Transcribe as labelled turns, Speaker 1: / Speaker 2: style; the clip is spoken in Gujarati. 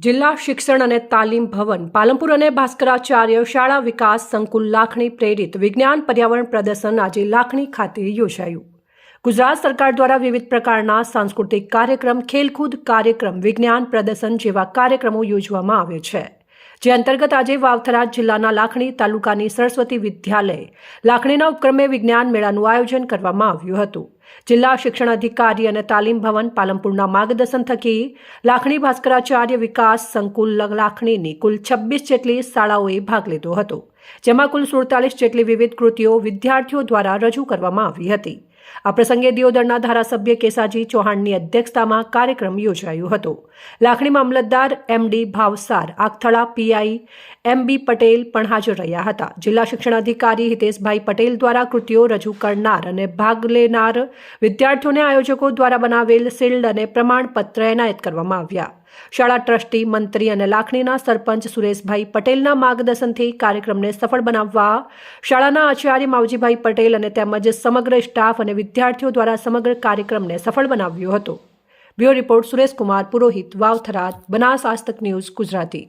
Speaker 1: જિલ્લા શિક્ષણ અને તાલીમ ભવન, પાલનપુર અને ભાસ્કરાચાર્ય શાળા વિકાસ સંકુલ લાખણી પ્રેરિત વિજ્ઞાન પર્યાવરણ પ્રદર્શન આજે લાખણી ખાતે યોજાયું. ગુજરાત સરકાર દ્વારા વિવિધ પ્રકારના સાંસ્કૃતિક કાર્યક્રમ, ખેલકૂદ કાર્યક્રમ, વિજ્ઞાન પ્રદર્શન જેવા કાર્યક્રમો યોજવામાં આવે છે. જે અંતર્ગત આજે વાવથરા જિલ્લાના લાખણી તાલુકાની સરસ્વતી વિદ્યાલય લાખણીના ઉપક્રમે વિજ્ઞાન મેળાનું આયોજન કરવામાં આવ્યું હતું. જિલ્લા શિક્ષણ અધિકારી અને તાલીમ ભવન પાલનપુરના માર્ગદર્શન થકી લાખણી ભાસ્કરાચાર્ય વિકાસ સંકુલ લાખણીની કુલ છવ્વીસ જેટલી શાળાઓએ ભાગ લીધો હતો, જેમાં કુલ સુડતાલીસ જેટલી વિવિધ કૃતિઓ વિદ્યાર્થીઓ દ્વારા રજૂ કરવામાં આવી હતી. આ પ્રસંગે દિયોદરના ધારાસભ્ય કેસાજી ચૌહાણની અધ્યક્ષતામાં કાર્યક્રમ યોજાયો હતો. લાખણી મામલતદાર MD Bhavsar Agathala PI M B Patel પણ હાજર રહ્યા હતા. જિલ્લા શિક્ષણ અધિકારી હિતેશભાઈ પટેલ દ્વારા કૃતિઓ રજૂ કરનાર અને ભાગ લેનાર વિદ્યાર્થીઓને આયોજકો દ્વારા બનાવેલ શિલ્ડ અને પ્રમાણપત્ર એનાયત કરવામાં આવ્યા. શાળા ટ્રસ્ટી, મંત્રી અને લાખણીના સરપંચ સુરેશભાઈ પટેલના માર્ગદર્શનથી કાર્યક્રમને સફળ બનાવવા, શાળાના આચાર્ય માવજીભાઈ પટેલ અને તેમજ સમગ્ર સ્ટાફ અને વિદ્યાર્થીઓ દ્વારા સમગ્ર કાર્યક્રમને સફળ બનાવ્યો હતો. Bureau report Sureshkumar, Purohit Vavtharad Banas Aastak news Gujarati.